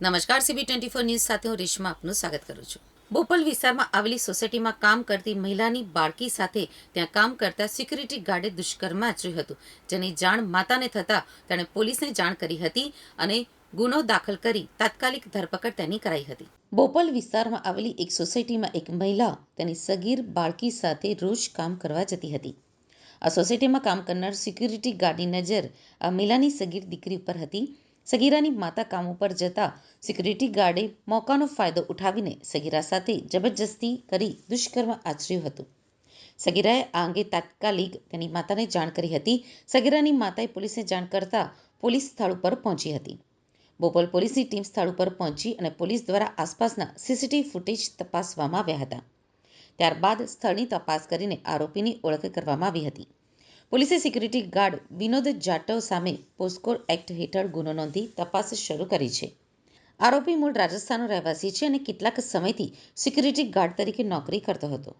નમસ્કાર CB twenty four news સાથે હું રેશમા આપનું સ્વાગત કરું છું. બોપલ વિસ્તારમાં આવેલી સોસાયટીમાં કામ કરતી મહિલાની બાળકી સાથે ત્યાં કામ કરતા સિક્યુરિટી ગાર્ડે દુષ્કર્મ આચર્યું હતું. જેની જાણ માતાને થતાં તેણે પોલીસને જાણ કરી હતી અને ગુનો દાખલ કરી તાત્કાલિક ધરપકડ તેની કરાઈ હતી. બોપલ વિસ્તારમાં આવેલી એક સોસાયટીમાં એક મહિલા તેની સગીર બાળકી સાથે રોજ કામ કરવા જતી હતી. આ સોસાયટીમાં કામ કરનાર સિક્યુરિટી ગાર્ડની નજર આ મહિલાની સગીર દીકરી ઉપર હતી. સગીરાની માતા કામ ઉપર જતા સિક્યુરિટી ગાર્ડે મોકાનો ફાયદો ઉઠાવીને સગીરા સાથે જબરજસ્તી કરી દુષ્કર્મ આચર્યું હતું. સગીરાએ આ અંગે તાત્કાલિક તેની માતાને જાણ કરી હતી. સગીરાની માતાએ પોલીસને જાણ કરતા પોલીસ સ્થળ ઉપર પહોંચી હતી. બોપલ પોલીસની ટીમ સ્થળ ઉપર પહોંચી અને પોલીસ દ્વારા આસપાસના સીસીટીવી ફૂટેજ તપાસવામાં આવ્યા હતા. ત્યારબાદ સ્થળની તપાસ કરીને આરોપીની ઓળખ કરવામાં આવી હતી. પોલીસે સિક્યુરિટી ગાર્ડ વિનોદ જાટવ સામે પોસ્કો એક્ટ હેઠળ ગુનો નોંધી તપાસ શરૂ કરી છે. આરોપી મૂળ રાજસ્થાનનો રહેવાસી છે અને કેટલાક સમયથી સિક્યુરિટી ગાર્ડ તરીકે નોકરી કરતો હતો.